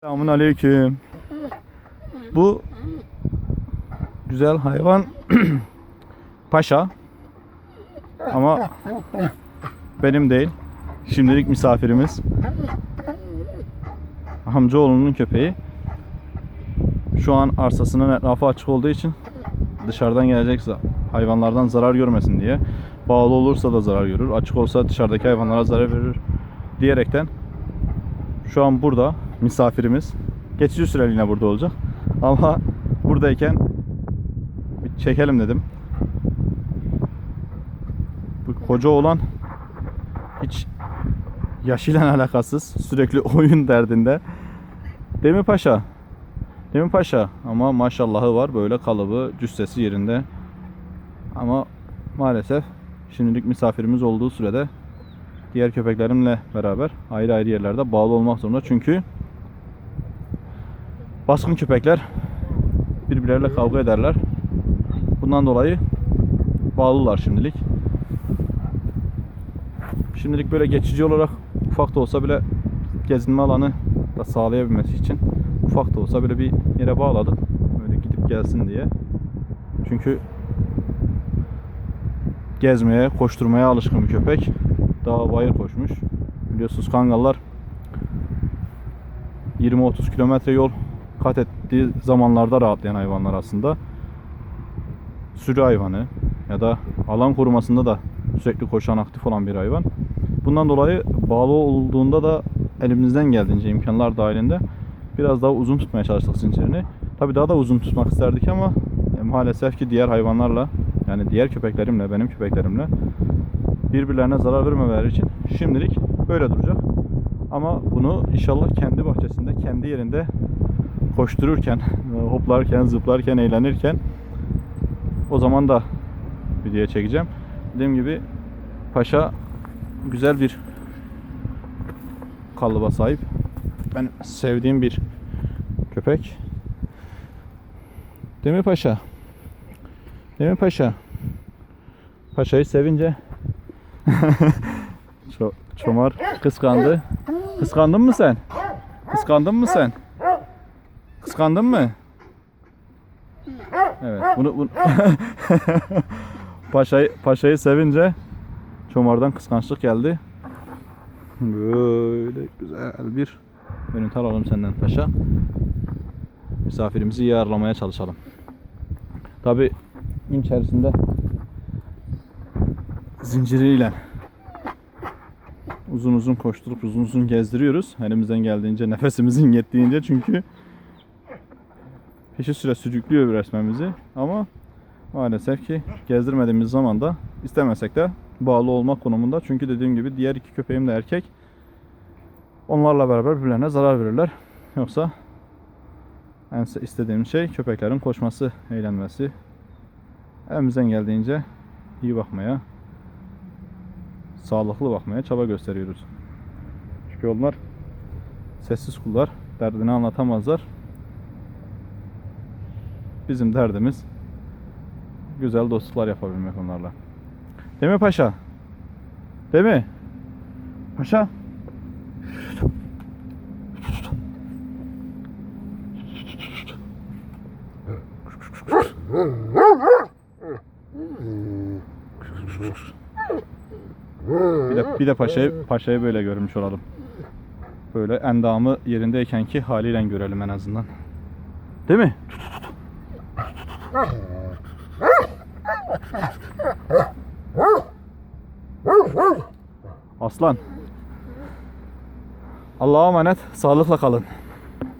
Selamun aleyküm. Bu güzel hayvan paşa ama benim değil. Şimdilik misafirimiz. Amcaoğlunun köpeği. Şu an arsasının etrafı açık olduğu için dışarıdan gelecek za- hayvanlardan zarar görmesin diye bağlı olursa da zarar görür. Açık olsa dışarıdaki hayvanlara zarar verir diyerekten şu an burada misafirimiz. Geçici süreliğine burada olacak. Ama buradayken bir çekelim dedim. Bu koca olan hiç yaşıyla alakasız sürekli oyun derdinde. Mi paşa? Mi paşa? Ama maşallahı var böyle kalıbı, cüssesi yerinde. Ama maalesef şimdilik misafirimiz olduğu sürede diğer köpeklerimle beraber ayrı ayrı yerlerde bağlı olmak zorunda. Çünkü baskın köpekler birbirleriyle kavga ederler. Bundan dolayı bağlılar şimdilik. Şimdilik böyle geçici olarak ufak da olsa bile gezinme alanı da sağlayabilmesi için ufak da olsa böyle bir yere bağladık. Böyle gidip gelsin diye. Çünkü gezmeye, koşturmaya alışkın bir köpek. Dağ bayır koşmuş. Biliyorsunuz kangallar 20-30 kilometre yol kat ettiği zamanlarda rahatlayan hayvanlar aslında. Sürü hayvanı ya da alan korumasında da sürekli koşan aktif olan bir hayvan. Bundan dolayı bağlı olduğunda da elimizden geldiğince imkanlar dahilinde biraz daha uzun tutmaya çalıştık zincirini. Tabii daha da uzun tutmak isterdik ama e, maalesef ki diğer hayvanlarla yani diğer köpeklerimle benim köpeklerimle birbirlerine zarar vermemeleri için şimdilik böyle duracak. Ama bunu inşallah kendi bahçesinde, kendi yerinde koştururken, hoplarken, zıplarken, eğlenirken o zaman da videoya çekeceğim. Dediğim gibi paşa güzel bir kalıba sahip. Ben sevdiğim bir köpek. Değil mi paşa? Değil mi paşa? Paşayı sevince Ço- Çomar kıskandı. Kıskandın mı sen? Kıskandın mı sen? Kıskandın mı? Evet. Bunu, bunu... paşayı paşayı sevince Çomar'dan kıskançlık geldi. Böyle güzel bir görüntü alalım senden paşa. Misafirimizi iyi ağırlamaya çalışalım. Tabi gün içerisinde zinciriyle uzun uzun koşturup uzun uzun gezdiriyoruz. Elimizden geldiğince, nefesimizin yettiğince çünkü peşi süre sürüklüyor resmen bizi. Ama maalesef ki gezdirmediğimiz zaman da istemesek de bağlı olmak konumunda. Çünkü dediğim gibi diğer iki köpeğim de erkek. Onlarla beraber birbirlerine zarar verirler. Yoksa en istediğim şey köpeklerin koşması, eğlenmesi. Elimizden geldiğince iyi bakmaya, sağlıklı bakmaya çaba gösteriyoruz. Çünkü onlar sessiz kullar, derdini anlatamazlar. Bizim derdimiz güzel dostluklar yapabilmek onlarla. Değil mi paşa? Değil mi? Paşa? Bir de, bir de paşayı, paşayı böyle görmüş olalım. Böyle endamı yerindeyken ki haliyle görelim en azından. Değil mi? Aslan. Allah'a emanet. Sağlıkla kalın.